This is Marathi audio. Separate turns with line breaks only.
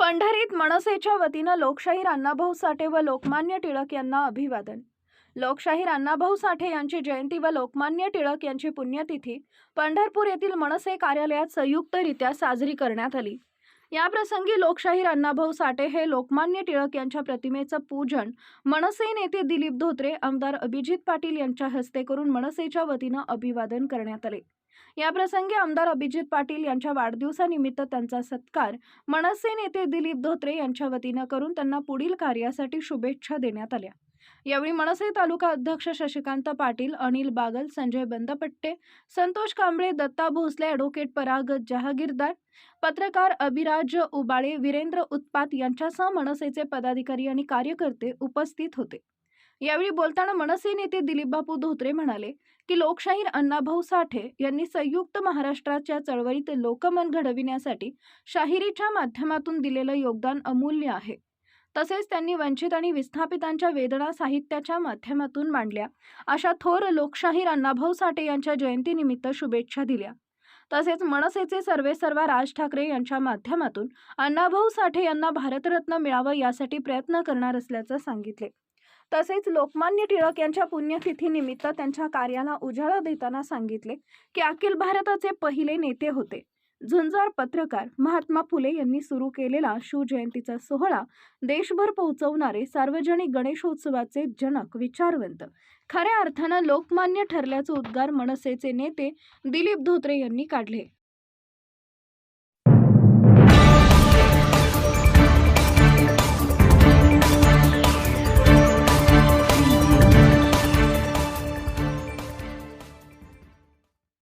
पंढरीत मनसेच्या वतीनं लोकशाहीर अण्णाभाऊ साठे व लोकमान्य टिळक यांना अभिवादन. लोकशाहीर अण्णाभाऊ साठे यांची जयंती व लोकमान्य टिळक यांची पुण्यतिथी पंढरपूर येथील मनसे कार्यालयात संयुक्तरित्या साजरी करण्यात आली. याप्रसंगी लोकशाहीर अण्णाभाऊ साठे हे लोकमान्य टिळक यांच्या प्रतिमेचं पूजन मनसे नेते दिलीप धोत्रे आमदार अभिजित पाटील यांच्या हस्ते करून मनसेच्या वतीनं अभिवादन करण्यात आले. याप्रसंगी आमदार अभिजित पाटील यांच्या वाढदिवसानिमित्त त्यांचा सत्कार मनसे नेते दिलीप धोत्रे यांच्या वतीनं करून त्यांना पुढील कार्यासाठी शुभेच्छा देण्यात आल्या. यावेळी मनसे तालुका अध्यक्ष शशिकांत पाटील अनिल बागल संजय बंदपट्टे संतोष कांबळे दत्ता भोसले ॲडव्होकेट पराग जहागीरदार पत्रकार अभिराज उबाळे वीरेंद्र उत्पात यांच्यासह मनसेचे पदाधिकारी आणि कार्यकर्ते उपस्थित होते. यावेळी बोलताना मनसे नेते दिलीपबापू धोत्रे म्हणाले की लोकशाहीर अण्णाभाऊ साठे यांनी संयुक्त महाराष्ट्राच्या चळवळीत लोकमन घडविण्यासाठी शाहिरीच्या माध्यमातून दिलेलं योगदान अमूल्य आहे. तसेच त्यांनी वंचित आणि विस्थापितांच्या वेदना साहित्याच्या माध्यमातून मांडल्या. अशा थोर लोकशाहीर अण्णाभाऊ साठे यांच्या जयंतीनिमित्त शुभेच्छा दिल्या. तसेच मनसेचे सर्वेसर्वा राज ठाकरे यांच्या माध्यमातून अण्णाभाऊ साठे यांना भारतरत्न मिळावं यासाठी प्रयत्न करणार असल्याचं सांगितले. तसेच लोकमान्य टिळक यांच्या पुण्यतिथीनिमित्त त्यांच्या कार्याला उजाळा देताना सांगितले की अखिल भारताचे पहिले नेते होते. झुंजार पत्रकार महात्मा फुले यांनी सुरू केलेला शिवजयंतीचा सोहळा देशभर पोहोचवणारे सार्वजनिक गणेशोत्सवाचे जनक विचारवंत. खऱ्या अर्थानं लोकमान्य ठरल्याचे उद्गार मनसेचे नेते दिलीप धोत्रे यांनी काढले.